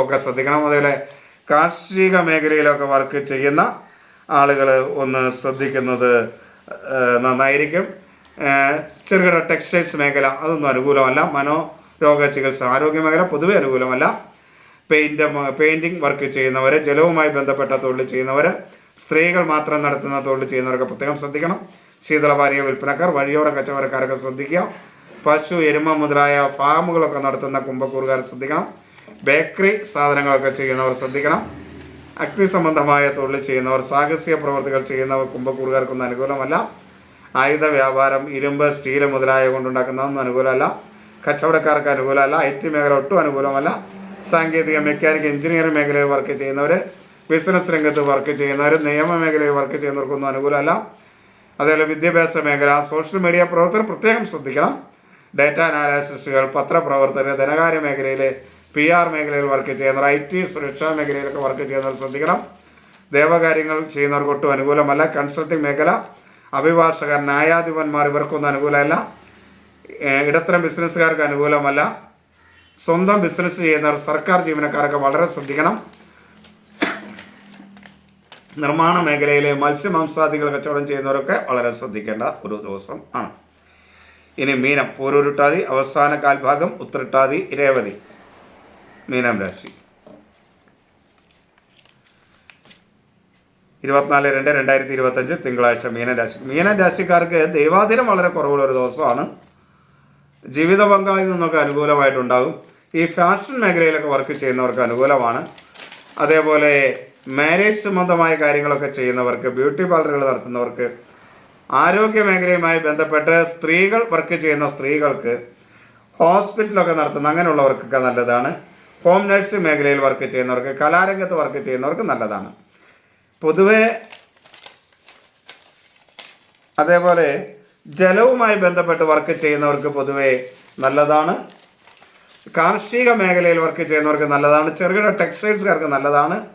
ഒക്കെ ശ്രദ്ധിക്കണം. അതുപോലെ കാർഷിക മേഖലയിലൊക്കെ വർക്ക് ചെയ്യുന്ന ആളുകൾ ഒന്ന് ശ്രദ്ധിക്കുന്നത് നന്നായിരിക്കും. ചെറുകിട ടെക്സ്റ്റൈൽസ് മേഖല അതൊന്നും അനുകൂലമല്ല. മനോരോഗ ചികിത്സ ആരോഗ്യ മേഖല പൊതുവെ അനുകൂലമല്ല. പെയിന്റ് പെയിന്റിങ് വർക്ക് ചെയ്യുന്നവർ ജലവുമായി ബന്ധപ്പെട്ട തൊഴിൽ ചെയ്യുന്നവർ സ്ത്രീകൾ മാത്രം നടത്തുന്ന തൊഴിൽ ചെയ്യുന്നവരൊക്കെ പ്രത്യേകം ശ്രദ്ധിക്കണം. ശീതളപാനീയ വിൽപ്പനക്കാർ വഴിയോര കച്ചവടക്കാരൊക്കെ ശ്രദ്ധിക്കുക. പശു എരുമ മുതലായ ഫാമുകളൊക്കെ നടത്തുന്ന കുംഭക്കൂറുകാർ ശ്രദ്ധിക്കണം. ബേക്കറി സാധനങ്ങളൊക്കെ ചെയ്യുന്നവർ ശ്രദ്ധിക്കണം. അഗ്നി സംബന്ധമായ തൊഴിൽ ചെയ്യുന്നവർ സാഹസിക പ്രവർത്തികൾ ചെയ്യുന്നവർ കുംഭക്കൂറുകാർക്കൊന്നും അനുകൂലമല്ല. ആയുധ വ്യാപാരം ഇരുമ്പ് സ്റ്റീൽ മുതലായ കൊണ്ടുണ്ടാക്കുന്നതൊന്നും അനുകൂലമല്ല. കച്ചവടക്കാർക്ക് അനുകൂലമല്ല. ഐ ടി മേഖല ഒട്ടും അനുകൂലമല്ല. സാങ്കേതിക മെക്കാനിക് എഞ്ചിനീയറിംഗ് മേഖലയിൽ വർക്ക് ചെയ്യുന്നവർ ബിസിനസ് രംഗത്ത് വർക്ക് ചെയ്യുന്നവർ നിയമ മേഖലയിൽ വർക്ക് ചെയ്യുന്നവർക്കൊന്നും അനുകൂലമല്ല. അതേപോലെ വിദ്യാഭ്യാസ മേഖല സോഷ്യൽ മീഡിയ പ്രവർത്തനം പ്രത്യേകം ശ്രദ്ധിക്കണം. ഡാറ്റ അനാലിസിസുകൾ പത്രപ്രവർത്തകർ ധനകാര്യ മേഖലയിൽ പി ആർ മേഖലയിൽ വർക്ക് ചെയ്യുന്നവർ ഐ ടി സുരക്ഷാ മേഖലയിലൊക്കെ വർക്ക് ചെയ്യുന്നവർ ശ്രദ്ധിക്കണം. ദേവകാര്യങ്ങൾ ചെയ്യുന്നവർക്ക് ഒട്ടും അനുകൂലമല്ല. കൺസൾട്ടിംഗ് മേഖല അഭിഭാഷകർ ന്യായാധിപന്മാർ ഇവർക്കൊന്നും അനുകൂലമല്ല. ഇടത്തരം ബിസിനസ്സുകാർക്ക് അനുകൂലമല്ല. സ്വന്തം ബിസിനസ് ചെയ്യുന്നവർ സർക്കാർ ജീവനക്കാരൊക്കെ വളരെ ശ്രദ്ധിക്കണം. നിർമ്മാണ മേഖലയിലെ മത്സ്യമാംസാദികൾ കച്ചവടം ചെയ്യുന്നവരൊക്കെ വളരെ ശ്രദ്ധിക്കേണ്ട ഒരു ദിവസം ആണ്. ഇനി മീനം പൂരൂരുട്ടാതി അവസാന കാൽഭാഗം ഉത്രട്ടാതി രേവതി. മീനം രാശി. ഇരുപത്തിനാല് രണ്ട് രണ്ടായിരത്തി ഇരുപത്തഞ്ച് തിങ്കളാഴ്ച മീനരാശി മീനരാശിക്കാർക്ക് ദൈവാധീനം വളരെ കുറവുള്ള ഒരു ദിവസമാണ്. ജീവിത പങ്കാളിൽ നിന്നൊക്കെ അനുകൂലമായിട്ടുണ്ടാകും. ഈ ഫാഷൻ മേഖലയിലൊക്കെ വർക്ക് ചെയ്യുന്നവർക്ക് അനുകൂലമാണ്. അതേപോലെ മാരേജ് സംബന്ധമായ കാര്യങ്ങളൊക്കെ ചെയ്യുന്നവർക്ക് ബ്യൂട്ടി പാർലറുകൾ നടത്തുന്നവർക്ക് ആരോഗ്യ മേഖലയുമായി ബന്ധപ്പെട്ട് സ്ത്രീകൾ വർക്ക് ചെയ്യുന്ന സ്ത്രീകൾക്ക് ഹോസ്പിറ്റലൊക്കെ നടത്തുന്ന അങ്ങനെയുള്ളവർക്കൊക്കെ നല്ലതാണ്. ഹോം നഴ്സിംഗ് മേഖലയിൽ വർക്ക് ചെയ്യുന്നവർക്ക് കലാരംഗത്ത് വർക്ക് ചെയ്യുന്നവർക്ക് നല്ലതാണ്. പൊതുവെ അതേപോലെ ജലവുമായി ബന്ധപ്പെട്ട് വർക്ക് ചെയ്യുന്നവർക്ക് പൊതുവെ നല്ലതാണ്. കാർഷിക മേഖലയിൽ വർക്ക് ചെയ്യുന്നവർക്ക് നല്ലതാണ്. ചെറുകിട ടെക്സ്റ്റൈൽസുകാർക്ക് നല്ലതാണ്.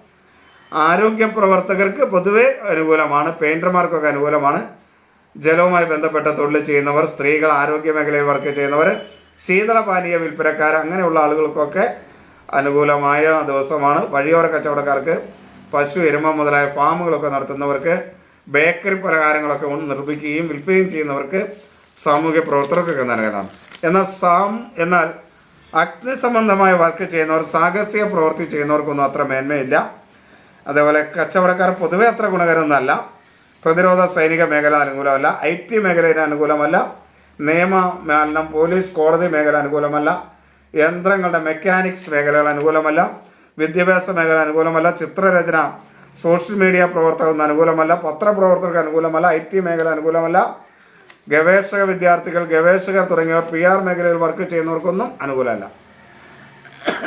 ആരോഗ്യ പ്രവർത്തകർക്ക് പൊതുവെ അനുകൂലമാണ്. പെയിന്റർമാർക്കൊക്കെ അനുകൂലമാണ്. ജലവുമായി ബന്ധപ്പെട്ട തൊഴിൽ ചെയ്യുന്നവർ സ്ത്രീകൾ ആരോഗ്യ മേഖലയിൽ വർക്ക് ചെയ്യുന്നവർ ശീതളപാനീയ വിൽപ്പനക്കാർ അങ്ങനെയുള്ള ആളുകൾക്കൊക്കെ അനുകൂലമായ ദിവസമാണ്. വഴിയോര കച്ചവടക്കാർക്ക് പശു എരുമ മുതലായ ഫാമുകളൊക്കെ നടത്തുന്നവർക്ക് ബേക്കറി പലഹാരങ്ങളൊക്കെ നിർമ്മിക്കുകയും വിൽക്കുകയും ചെയ്യുന്നവർക്ക് സാമൂഹ്യ പ്രവർത്തകർക്കൊക്കെ നൽകാനാണ്. എന്നാൽ സാം എന്നാൽ അഗ്നി സംബന്ധമായ വർക്ക് ചെയ്യുന്നവർ സാഹസിക പ്രവൃത്തി ചെയ്യുന്നവർക്കൊന്നും അത്ര മേന്മയില്ല. അതേപോലെ കച്ചവടക്കാർ പൊതുവെ അത്ര ഗുണകരമൊന്നുമല്ല. പ്രതിരോധ സൈനിക മേഖല അനുകൂലമല്ല ഐ ടി മേഖലയിന് അനുകൂലമല്ല നിയമ മാലിന്യം പോലീസ് കോടതി മേഖല അനുകൂലമല്ല യന്ത്രങ്ങളുടെ മെക്കാനിക്സ് മേഖലകൾ അനുകൂലമല്ല വിദ്യാഭ്യാസ മേഖല അനുകൂലമല്ല ചിത്രരചന സോഷ്യൽ മീഡിയ പ്രവർത്തകർക്ക് അനുകൂലമല്ല പത്രപ്രവർത്തകർക്ക് അനുകൂലമല്ല ഐ ടി മേഖല അനുകൂലമല്ല ഗവേഷക വിദ്യാർത്ഥികൾ ഗവേഷകർ തുടങ്ങിയവർ പി ആർ മേഖലയിൽ വർക്ക് ചെയ്യുന്നവർക്കൊന്നും അനുകൂലമല്ല.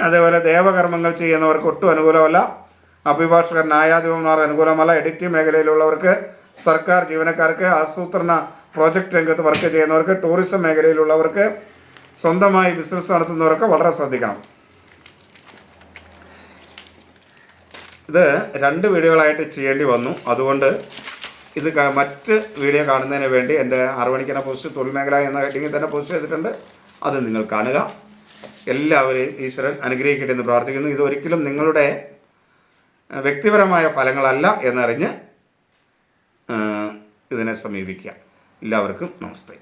അതേപോലെ ദേവകർമ്മങ്ങൾ ചെയ്യുന്നവർക്ക് ഒട്ടും അനുകൂലമല്ല അഭിഭാഷകർ ന്യായാധിപന്മാർ അനുകൂലമല്ല എഡിറ്റിംഗ് മേഖലയിലുള്ളവർക്ക് സർക്കാർ ജീവനക്കാർക്ക് ആസൂത്രണ പ്രോജക്റ്റ് രംഗത്ത് വർക്ക് ചെയ്യുന്നവർക്ക് ടൂറിസം മേഖലയിലുള്ളവർക്ക് സ്വന്തമായി ബിസിനസ് നടത്തുന്നവരൊക്കെ വളരെ ശ്രദ്ധിക്കണം. ഇത് രണ്ട് വീഡിയോകളായിട്ട് ചെയ്യേണ്ടി വന്നു. അതുകൊണ്ട് ഇത് മറ്റ് വീഡിയോ കാണുന്നതിന് വേണ്ടി എന്റെ ആറുമണിക്കന പോസ്റ്റ് തൊഴിൽ മേഖല എന്ന ഹെഡിങ്ങിൽ തന്നെ പോസ്റ്റ് ചെയ്തിട്ടുണ്ട്. അത് നിങ്ങൾ കാണുക. എല്ലാവരെയും ഈശ്വരൻ അനുഗ്രഹിക്കട്ടെ എന്ന് പ്രാർത്ഥിക്കുന്നു. ഇത് ഒരിക്കലും നിങ്ങളുടെ വ്യക്തിപരമായ ഫലങ്ങളല്ല എന്നറിഞ്ഞ് ഇതിനെ സമീപിക്കുക. എല്ലാവർക്കും നമസ്തേ.